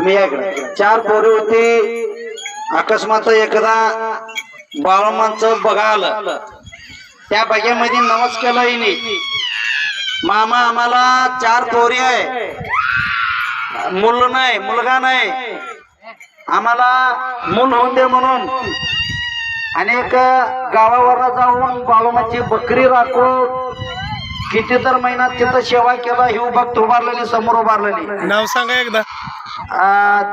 तुम्ही चार पोरी होती. अकस्मात एकदा बाळमांचं बघालं त्या बग्यामध्ये नवस केलं नाही मामा आम्हाला चार पोरी आहे. मुल नाही मुलगा नाही. आम्हाला मूल होऊन दे म्हणून. अनेक गावावर जाऊन बाळूमाची बकरी राखून किती तर महिन्यात तिथं सेवा केला ही भक्त उभारलेली समोर उभारलेली. नाव सांगा एकदा.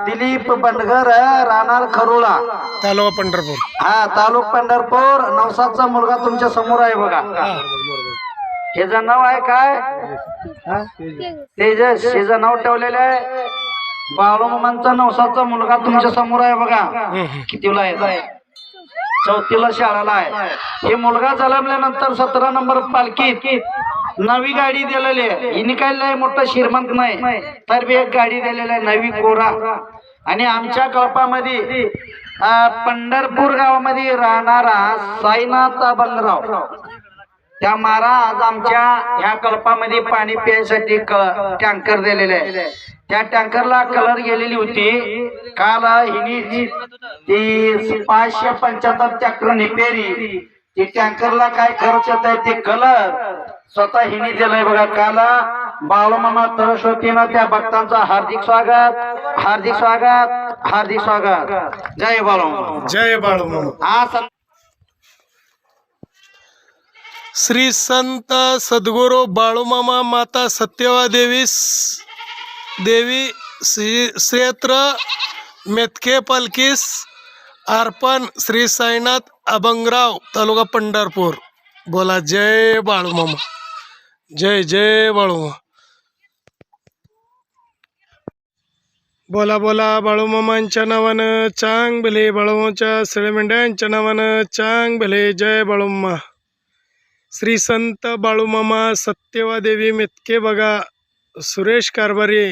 दिलीप बंडगर राहणार खरोळा. तालुका पंढरपूर. हा तालुक पंढरपूर नवसाचा मुलगा तुमच्यासमोर आहे बघा. हे. जर नाव आहे काय? हा? तेजस. हे जर नाव ठेवलेलं आहे. बाळूमामांचा नवसाचा मुलगा तुमच्यासमोर आहे बघा. कितीला आहे? चौथीला शाळाला आहे. हे मुलगा जन्मल्यानंतर सतरा नंबर पालखीत. नवी गाडी दिलेली आहे. हिने काय लय मोठं श्रीमंत नाही तर बी एक गाडी दिलेली आहे नवी कोरा. आणि आमच्या कळपामध्ये पंढरपूर गावामध्ये राहणारा साईनाथ बंगराव त्या महाराज आमच्या ह्या कल्पामध्ये पाणी प्यायसाठी टँकर दिलेले आहे. त्या टँकरला कलर गेलेली होती. काल हिनी ती पाचशे पंच्याहत्तर चक्र निपेरी. ती टँकरला काय खर्च येत आहे ते कलर स्वतः हिनी दिलाय बघा काल. बाळूमामा सरस्वतीनं त्या भक्तांचं हार्दिक स्वागत. हार्दिक स्वागत. हार्दिक स्वागत. जय बाळूमामा जय बाळू हा श्री संत सद्गुरू बाळूमामा माता सत्यवा देवी देवी श्री श्रेत्र मेतके पालखीस अर्पण श्री साईनाथ अभंगराव तालुका पंढरपूर. बोला जय बाळूमामा जय जय बाळूमा बोला बोला बाळूमामांच्या नावानं चांग भले बाळूमाच्या सळमेंढ्यांच्या मेंढ्यांच्या नावानं चांग भले जय बाळूमा श्री संत बाळूमामा सत्यवादेवी मेतके बघा सुरेश कारभारे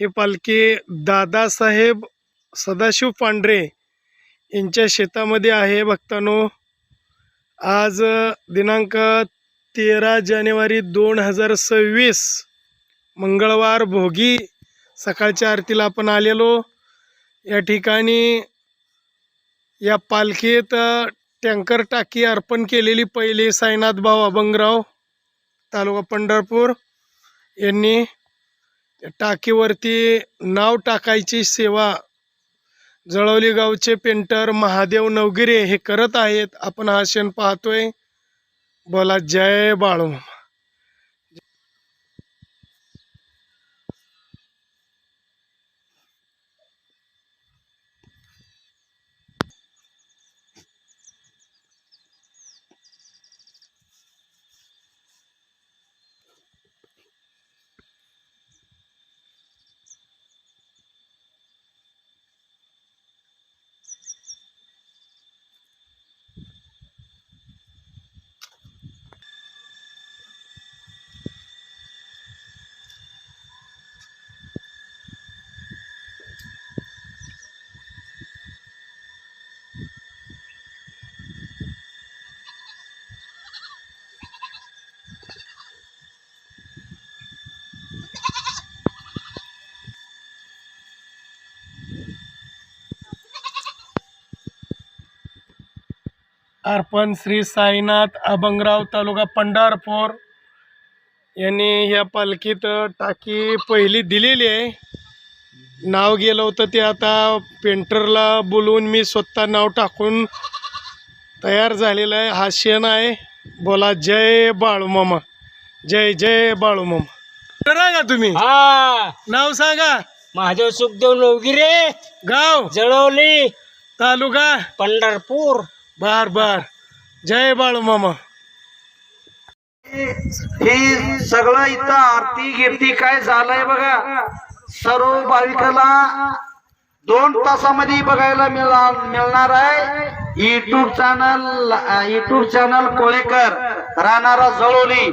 ही पालखी दादासाहेब सदाशिव पांढरे यांच्या शेतामध्ये आहे भक्तांनो. आज दिनांक तेरा जानेवारी दोन हजार सव्वीस मंगळवार भोगी सकाळच्या आरतीला आपण आलेलो. या ठिकाणी या पालखीत टँकर टाकी अर्पण केलेली पहिली साईनाथ भाऊ अभंगराव तालुका पंढरपूर यांनी टाकीवरती नाव टाकायची सेवा जळवली गावचे पेंटर महादेव नवगिरे हे करत आहेत. आपण हा क्षण पाहतोय. बोला जय बाळू. अर्पण श्री साईनाथ अभंगराव तालुका पंढरपूर. यांनी ह्या पालखीत टाकी पहिली दिलेली आहे. नाव गेलं होतं ते आता पेंटरला बोलवून मी स्वतः नाव टाकून तयार झालेलं आहे. हा शेण आहे. बोला जय बाळूमामा जय जय बाळूमामा का तुम्ही? हा. नाव सांगा. महादेव सुखदेव नवगिरे. गाव? जळवली. तालुका? पंढरपूर. बर बर. जय बाळूमामा हे सगळं इथं आरती गिरती काय झालंय बघा. सर्व भाविकाला दोन तासामध्ये बघायला मिळा- मिळणार आहे. YouTube channel YouTube channel Kolekar राहणारा जळोली.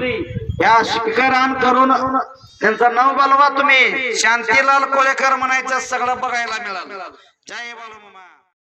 या स्पीकर ऑन करून त्यांचं नाव बोलवा तुम्ही. शांतीलाल कोळेकर म्हणायचं सगळं बघायला मिळालं. जय बाळूमामा